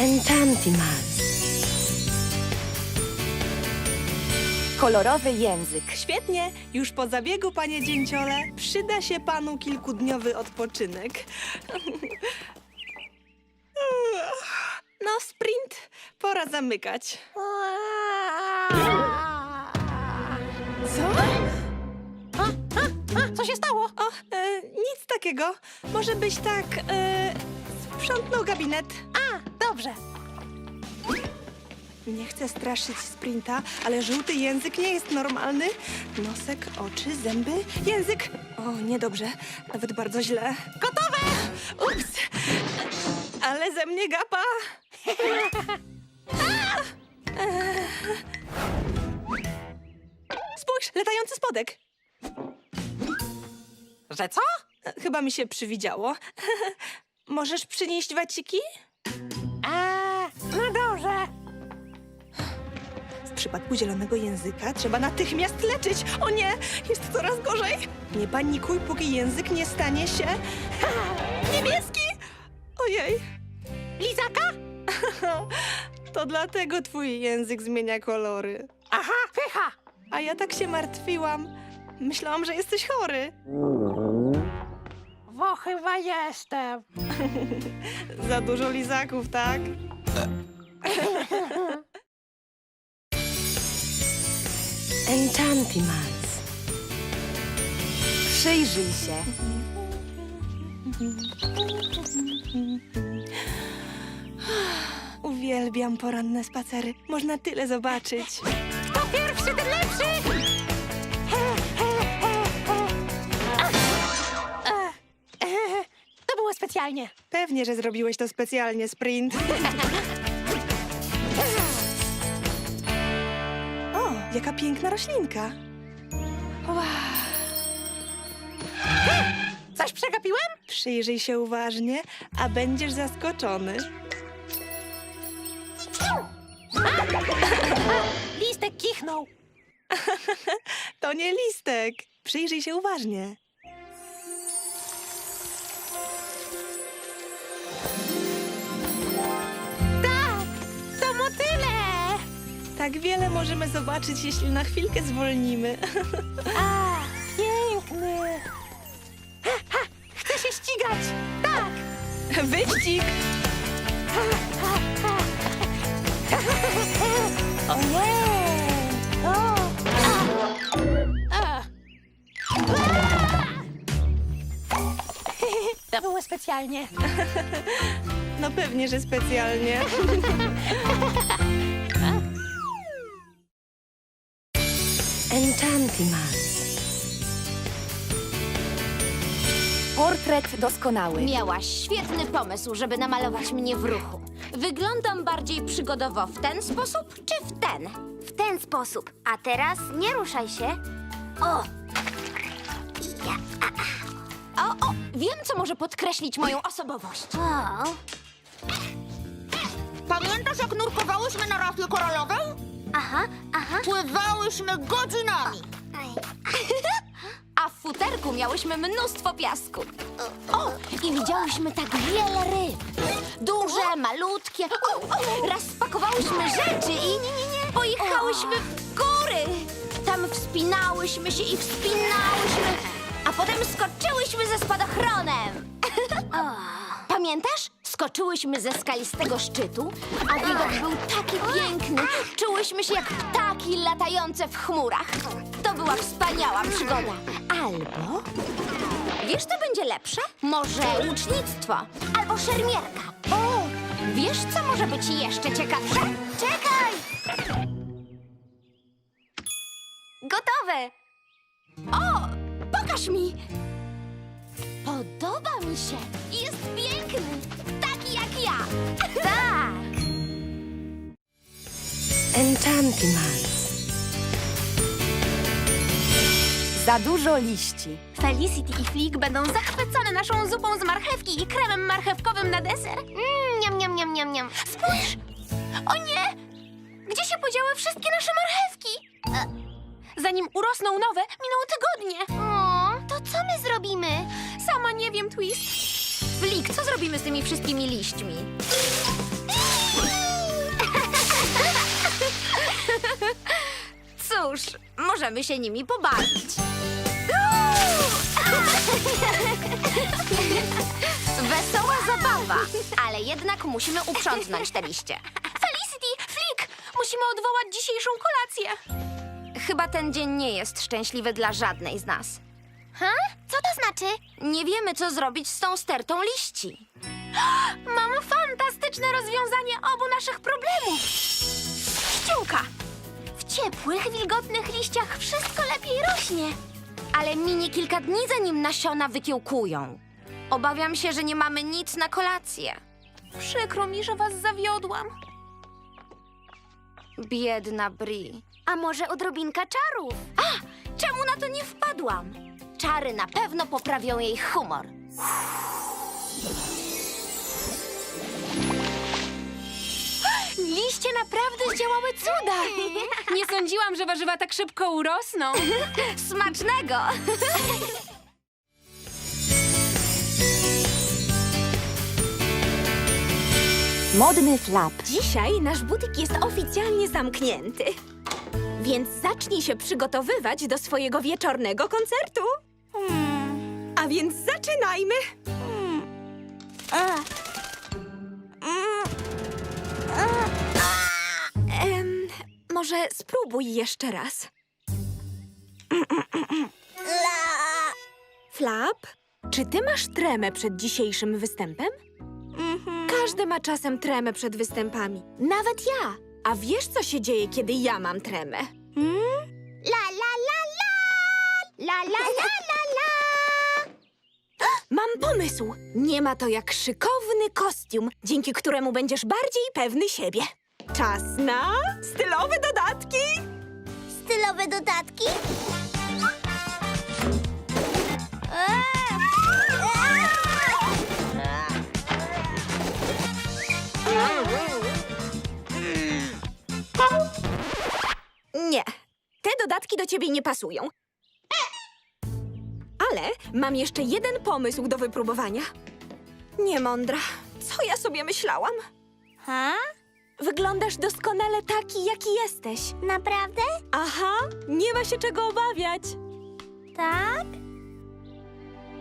Enchantimals. Kolorowy język. Świetnie, już po zabiegu, panie dzięciole, przyda się panu kilkudniowy odpoczynek. No, sprint, pora zamykać. Co? Co się stało? O, e, nic takiego. Może byś tak e, sprzątnął gabinet. Dobrze. Nie chcę straszyć sprinta, ale żółty język nie jest normalny. Nosek, oczy, zęby, język. O, niedobrze, nawet bardzo źle. Gotowe! Ups! Ale ze mnie gapa. A! Spójrz, latający spodek. Że co? Chyba mi się przywidziało. Możesz przynieść waciki? Przypadku zielonego języka trzeba natychmiast leczyć. O nie, jest coraz gorzej. Nie panikuj, póki język nie stanie się niebieski. Ojej, Lizaka? to dlatego twój język zmienia kolory. Aha, pycha. A ja tak się martwiłam. Myślałam, że jesteś chory. Bo chyba jestem. Za dużo lizaków, tak? Enchantimals. Przyjrzyj się. Uwielbiam poranne spacery. Można tyle zobaczyć. Kto pierwszy, ten lepszy. To było specjalnie. Pewnie, że zrobiłeś to specjalnie, Sprint. jaka piękna roślinka. Wow. Coś przegapiłem? Przyjrzyj się uważnie, a będziesz zaskoczony. Listek kichnął. To nie listek. Przyjrzyj się uważnie. Tak wiele możemy zobaczyć, jeśli na chwilkę zwolnimy. A, piękny. Ha, ha, chcę się ścigać. Tak. Wyścig! Ojej! O! A! A! To było specjalnie. No pewnie, że specjalnie. Enchantimals. Portret doskonały. Miałaś świetny pomysł, żeby namalować mnie w ruchu. Wyglądam bardziej przygodowo w ten sposób, czy w ten? W ten sposób. A teraz nie ruszaj się. O! O, o, wiem, co może podkreślić moją osobowość. O! Pamiętasz, jak nurkowałyśmy na rafie koralowej? Aha, aha. Pływałyśmy godzinami. A w futerku miałyśmy mnóstwo piasku. O, i widziałyśmy tak wiele ryb. Duże, malutkie. Raz spakowałyśmy rzeczy i pojechałyśmy w góry. Tam wspinałyśmy się i wspinałyśmy, a potem skoczyłyśmy ze spadochronem. Pamiętasz? Skoczyłyśmy ze skalistego szczytu, a widok był taki piękny. Czułyśmy się jak ptaki latające w chmurach. To była wspaniała przygoda. Albo... Wiesz, co będzie lepsze? Może łucznictwo albo szermierka. O, wiesz, co może być jeszcze ciekawsze? Czekaj! Gotowe! O, pokaż mi! Podoba mi się. Jest piękny. Taki jak ja. Tak! Enchantimals. Za dużo liści. Felicity i Flick będą zachwycone naszą zupą z marchewki i kremem marchewkowym na deser. Mmm, niam, niam, niam, niam. Spójrz! O nie! Gdzie się podziały wszystkie nasze marchewki? E, zanim urosną nowe, minęło tygodnie. O, to co my zrobimy? Sama nie wiem, Twist. Flick, co zrobimy z tymi wszystkimi liśćmi? Cóż, możemy się nimi pobawić. Wesoła zabawa, ale jednak musimy uprzątnąć te liście. Felicity, Flick, musimy odwołać dzisiejszą kolację. Chyba ten dzień nie jest szczęśliwy dla żadnej z nas. Ha? Co to znaczy? Nie wiemy, co zrobić z tą stertą liści. Mam fantastyczne rozwiązanie obu naszych problemów. Ściółka. W ciepłych, wilgotnych liściach wszystko lepiej rośnie. Ale minie kilka dni, zanim nasiona wykiełkują. Obawiam się, że nie mamy nic na kolację. Przykro mi, że was zawiodłam. Biedna Bri. A może odrobinka czarów? Czemu na to nie wpadłam? Czary na pewno poprawią jej humor. Liście naprawdę zdziałały cuda. Nie sądziłam, że warzywa tak szybko urosną. Smacznego! Modny flap. Dzisiaj nasz butik jest oficjalnie zamknięty. Więc zacznij się przygotowywać do swojego wieczornego koncertu. Hmm. A więc zaczynajmy. Może spróbuj jeszcze raz. Flap, czy ty masz tremę przed dzisiejszym występem? Każdy ma czasem tremę przed występami. Nawet ja. A wiesz, co się dzieje, kiedy ja mam tremę? La la la la! La la la la la! Mam pomysł. Nie ma to jak szykowny kostium, dzięki któremu będziesz bardziej pewny siebie. Czas na stylowe dodatki. Stylowe dodatki? Nie, te dodatki do ciebie nie pasują. Ale mam jeszcze jeden pomysł do wypróbowania. Niemądra. Co ja sobie myślałam? Ha? Wyglądasz doskonale taki, jaki jesteś. Naprawdę? Aha, nie ma się czego obawiać. Tak?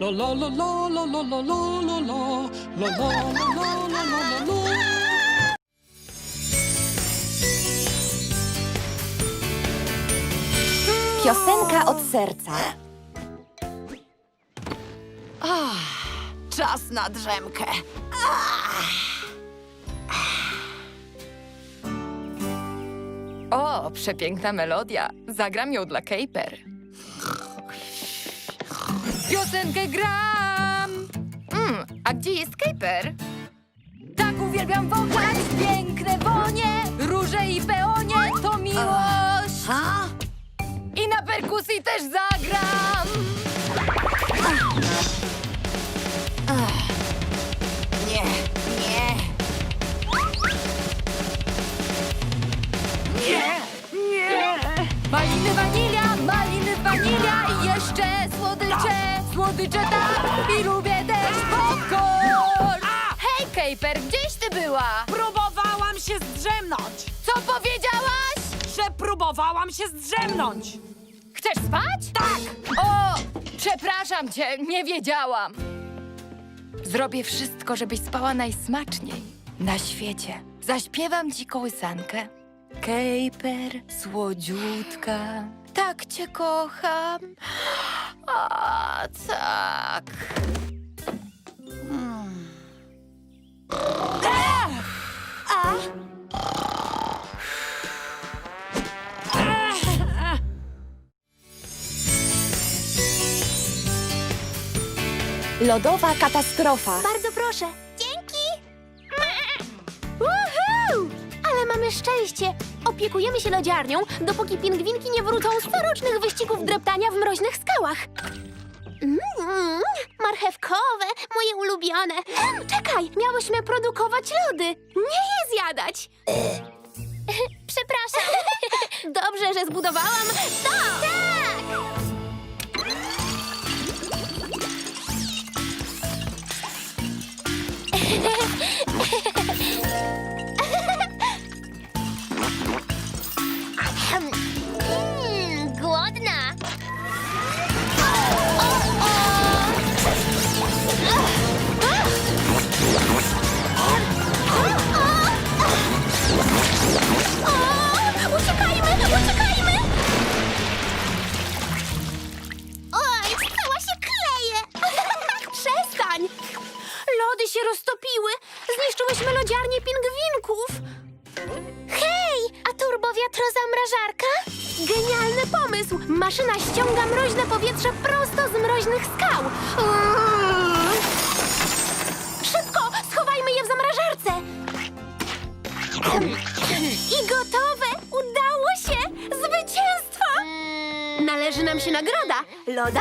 La la la la la la la la la la la la la la la la la Piosenka od serca. Czas na drzemkę. O, przepiękna melodia. Zagram ją dla Kejper. Piosenkę gram! Mm, a gdzie jest Kejper? Tak uwielbiam wąchać piękne wonie, róże i peonie to miłość. I na perkusji też zagram. Słodycze, tak i lubię też popcorn. Hej, Kejper, gdzieś ty była? Próbowałam się zdrzemnąć! Co powiedziałaś? Że próbowałam się zdrzemnąć! Chcesz spać? Tak! O, przepraszam cię, nie wiedziałam. Zrobię wszystko, żebyś spała najsmaczniej na świecie. Zaśpiewam ci kołysankę. Kejper, słodziutka, tak cię kocham. A, tak. Lodowa katastrofa. Bardzo proszę. Dzięki! Woohoo! Mamy szczęście. Opiekujemy się lodziarnią, dopóki pingwinki nie wrócą z corocznych wyścigów dreptania w mroźnych skałach. Mm, marchewkowe, moje ulubione. Czekaj, miałyśmy produkować lody, nie je zjadać. Przepraszam. Dobrze, że zbudowałam to. Tak! Mmm, głodna. O, o. O, uciekajmy, uciekajmy! Oj, cała się kleje! Przestań! Lody się roztopiły! Zniszczyłyśmy lodziarnię pingwinków! Hej, a turbowiatrozamrażarka? Genialny pomysł! Maszyna ściąga mroźne powietrze prosto z mroźnych skał. Szybko, schowajmy je w zamrażarce. I gotowe! Udało się! Zwycięstwo! Należy nam się nagroda. Loda?